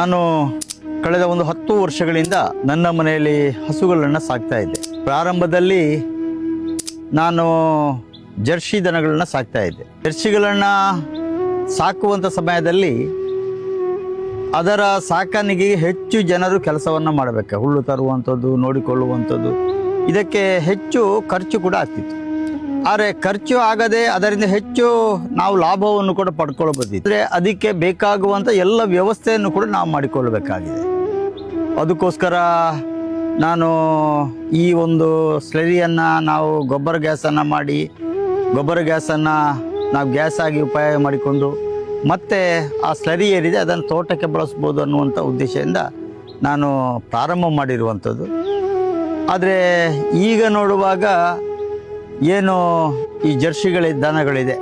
ನಾನು ಕಳೆದ ಒಂದು ಹತ್ತು ವರ್ಷಗಳಿಂದ ನನ್ನ ಮನೆಯಲ್ಲಿ ಹಸುಗಳನ್ನು ಸಾಕ್ತಾ ಇದ್ದೆ. ಪ್ರಾರಂಭದಲ್ಲಿ ನಾನು ಜರ್ಸಿ ದನಗಳನ್ನ ಸಾಕ್ತಾ ಇದ್ದೆ. ಜರ್ಸಿಗಳನ್ನು ಸಾಕುವಂಥ ಸಮಯದಲ್ಲಿ ಅದರ ಸಾಕಾಣಿಕೆಗೆ ಹೆಚ್ಚು ಜನರು ಕೆಲಸವನ್ನು ಮಾಡಬೇಕು. ಹುಲ್ಲು ತರುವಂಥದ್ದು, ನೋಡಿಕೊಳ್ಳುವಂಥದ್ದು, ಇದಕ್ಕೆ ಹೆಚ್ಚು ಖರ್ಚು ಕೂಡ ಆಗ್ತಿತ್ತು. ಆದರೆ ಖರ್ಚು ಆಗದೆ ಅದರಿಂದ ಹೆಚ್ಚು ನಾವು ಲಾಭವನ್ನು ಕೂಡ ಪಡ್ಕೊಳ್ಬೋದು ಅಂದರೆ ಅದಕ್ಕೆ ಬೇಕಾಗುವಂಥ ಎಲ್ಲ ವ್ಯವಸ್ಥೆಯನ್ನು ಕೂಡ ನಾವು ಮಾಡಿಕೊಳ್ಳಬೇಕಾಗಿದೆ. ಅದಕ್ಕೋಸ್ಕರ ನಾನು ಈ ಒಂದು ಸ್ಲರಿಯನ್ನು ನಾವು ಗೊಬ್ಬರ ಗ್ಯಾಸನ್ನು ಮಾಡಿ, ಗೊಬ್ಬರ ಗ್ಯಾಸನ್ನು ನಾವು ಗ್ಯಾಸ್ ಆಗಿ ಉಪಯೋಗ ಮಾಡಿಕೊಂಡು, ಮತ್ತೆ ಆ ಸ್ಲರಿ ಏರಿದೆ ಅದನ್ನು ತೋಟಕ್ಕೆ ಬಳಸ್ಬೋದು ಅನ್ನುವಂಥ ಉದ್ದೇಶದಿಂದ ನಾನು ಪ್ರಾರಂಭ ಮಾಡಿರುವಂಥದ್ದು. ಆದರೆ ಈಗ ನೋಡುವಾಗ ಏನು ಈ ಜರ್ಸಿಗಳ ದನಗಳಿದೆ.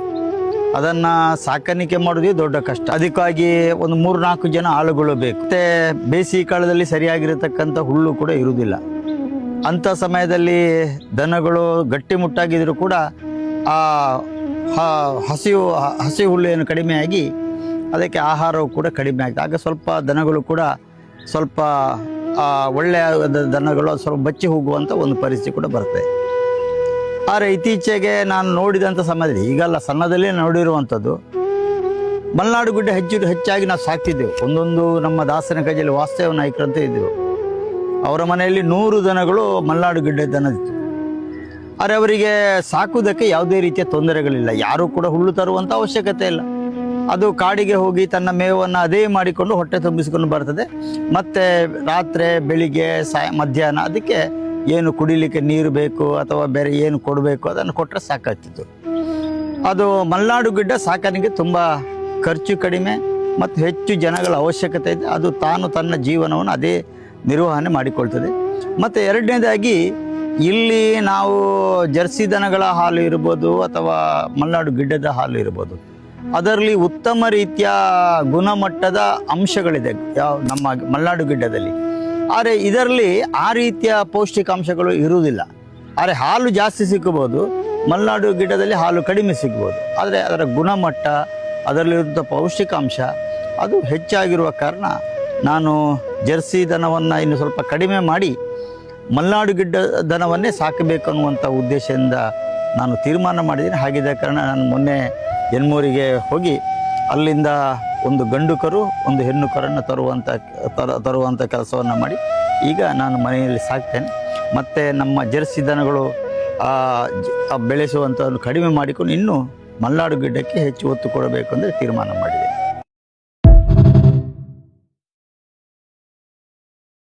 ಅದನ್ನು ಸಾಕಾಣಿಕೆ ಮಾಡೋದೇ ದೊಡ್ಡ ಕಷ್ಟ. ಅದಕ್ಕಾಗಿ ಒಂದು ಮೂರು ನಾಲ್ಕು ಜನ ಆಳುಗಳು ಬೇಕು. ಮತ್ತೆ ಬೇಸಿಗೆ ಕಾಲದಲ್ಲಿ ಸರಿಯಾಗಿರತಕ್ಕಂಥ ಹುಲ್ಲು ಕೂಡ ಇರುವುದಿಲ್ಲ. ಅಂಥ ಸಮಯದಲ್ಲಿ ದನಗಳು ಗಟ್ಟಿಮುಟ್ಟಾಗಿದ್ದರೂ ಕೂಡ ಆ ಹಸಿವು ಹಸಿ ಹುಲ್ಲು ಕಡಿಮೆಯಾಗಿ ಅದಕ್ಕೆ ಆಹಾರವು ಕೂಡ ಕಡಿಮೆ ಆಗ್ತದೆ ಆಗ ಸ್ವಲ್ಪ ದನಗಳು ಕೂಡ ಸ್ವಲ್ಪ ಒಳ್ಳೆಯ ದನಗಳು ಸ್ವಲ್ಪ ಬಚ್ಚಿ ಹೋಗುವಂಥ ಒಂದು ಪರಿಸ್ಥಿತಿ ಕೂಡ ಬರ್ತದೆ ಆದರೆ ಇತ್ತೀಚೆಗೆ ನಾನು ನೋಡಿದಂಥ ಸಮಯದಲ್ಲಿ, ಈಗಲ್ಲ ಸಣ್ಣದಲ್ಲೇ ನೋಡಿರುವಂಥದ್ದು, ಮಲೆನಾಡು ಗುಡ್ಡ ಹೆಚ್ಚು ಹೆಚ್ಚಾಗಿ ನಾವು ಸಾಕ್ತಿದ್ದೆವು. ಒಂದೊಂದು ನಮ್ಮ ದಾಸನ ಕೈಯಲ್ಲಿ ವಾಸ್ತವ ನಾಯಕರಂತ ಇದ್ದೆವು. ಅವರ ಮನೆಯಲ್ಲಿ ನೂರು ದನಗಳು ಮಲೆನಾಡು ಗಿಡ್ಡೆ ದನದಿತ್ತು. ಆದರೆ ಅವರಿಗೆ ಸಾಕುವುದಕ್ಕೆ ಯಾವುದೇ ರೀತಿಯ ತೊಂದರೆಗಳಿಲ್ಲ. ಯಾರೂ ಕೂಡ ಹುಲ್ಲು ತರುವಂಥ ಅವಶ್ಯಕತೆ ಇಲ್ಲ. ಅದು ಕಾಡಿಗೆ ಹೋಗಿ ತನ್ನ ಮೇವನ್ನು ಅದೇ ಮಾಡಿಕೊಂಡು ಹೊಟ್ಟೆ ತುಂಬಿಸಿಕೊಂಡು ಬರ್ತದೆ. ಮತ್ತು ರಾತ್ರಿ, ಬೆಳಿಗ್ಗೆ, ಸಾಯ, ಮಧ್ಯಾಹ್ನ, ಅದಕ್ಕೆ ಏನು ಕುಡಿಲಿಕ್ಕೆ ನೀರು ಬೇಕು ಅಥವಾ ಬೇರೆ ಏನು ಕೊಡಬೇಕು ಅದನ್ನು ಕೊಟ್ಟರೆ ಸಾಕಾಗ್ತಿತ್ತು. ಅದು ಮಲೆನಾಡು ಗಿಡ್ಡ ಸಾಕಾಣಿಕೆ ತುಂಬ ಖರ್ಚು ಕಡಿಮೆ ಮತ್ತು ಹೆಚ್ಚು ಜನಗಳ ಅವಶ್ಯಕತೆ ಇದೆ. ಅದು ತಾನು ತನ್ನ ಜೀವನವನ್ನು ಅದೇ ನಿರ್ವಹಣೆ ಮಾಡಿಕೊಳ್ತದೆ. ಮತ್ತು ಎರಡನೇದಾಗಿ ಇಲ್ಲಿ ನಾವು ಜರ್ಸಿ ದನಗಳ ಹಾಲು ಇರ್ಬೋದು ಅಥವಾ ಮಲೆನಾಡು ಗಿಡ್ಡದ ಹಾಲು ಇರ್ಬೋದು. ಅದರಲ್ಲಿ ಉತ್ತಮ ರೀತಿಯ ಗುಣಮಟ್ಟದ ಅಂಶಗಳಿದೆ. ಯಾವ ನಮ್ಮ ಮಲೆನಾಡು ಗಿಡ್ಡದಲ್ಲಿ. ಆದರೆ ಇದರಲ್ಲಿ ಆ ರೀತಿಯ ಪೌಷ್ಟಿಕಾಂಶಗಳು ಇರುವುದಿಲ್ಲ. ಆದರೆ ಹಾಲು ಜಾಸ್ತಿ ಸಿಕ್ಕಬಹುದು ಮಲೆನಾಡು ಗಿಡದಲ್ಲಿ ಹಾಲು ಕಡಿಮೆ ಸಿಗ್ಬೋದು. ಆದರೆ ಅದರ ಗುಣಮಟ್ಟ ಅದರಲ್ಲಿರುವಂಥ ಪೌಷ್ಟಿಕಾಂಶ ಅದು ಹೆಚ್ಚಾಗಿರುವ ಕಾರಣ ನಾನು ಜರ್ಸಿ ದನವನ್ನು ಇನ್ನು ಸ್ವಲ್ಪ ಕಡಿಮೆ ಮಾಡಿ ಮಲೆನಾಡು ಗಿಡ್ಡ ದನವನ್ನೇ ಸಾಕಬೇಕು ಅನ್ನುವಂಥ ಉದ್ದೇಶದಿಂದ ನಾನು ತೀರ್ಮಾನ ಮಾಡಿದ್ದೀನಿ. ಹಾಗಿದ್ದ ಕಾರಣ ನಾನು ಮೊನ್ನೆ ಎನ್ಮೂರಿಗೆ ಹೋಗಿ ಅಲ್ಲಿಂದ ಒಂದು ಗಂಡುಕರು, ಒಂದು ಹೆಣ್ಣು ಕರನ್ನು ತರುವಂಥ ತರ ತರುವಂಥ ಕೆಲಸವನ್ನು ಮಾಡಿ ಈಗ ನಾನು ಮನೆಯಲ್ಲಿ ಸಾಕ್ತೇನೆ. ಮತ್ತು ನಮ್ಮ ಜರ್ಸಿ ದನಗಳು ಬೆಳೆಸುವಂಥದ್ದು ಕಡಿಮೆ ಮಾಡಿಕೊಂಡು ಇನ್ನೂ ಮಲ್ನಾಡು ಗಿಡ್ಡಕ್ಕೆ ಹೆಚ್ಚು ಒತ್ತು ಕೊಡಬೇಕು ಅಂದರೆ ತೀರ್ಮಾನ ಮಾಡಿದೆ.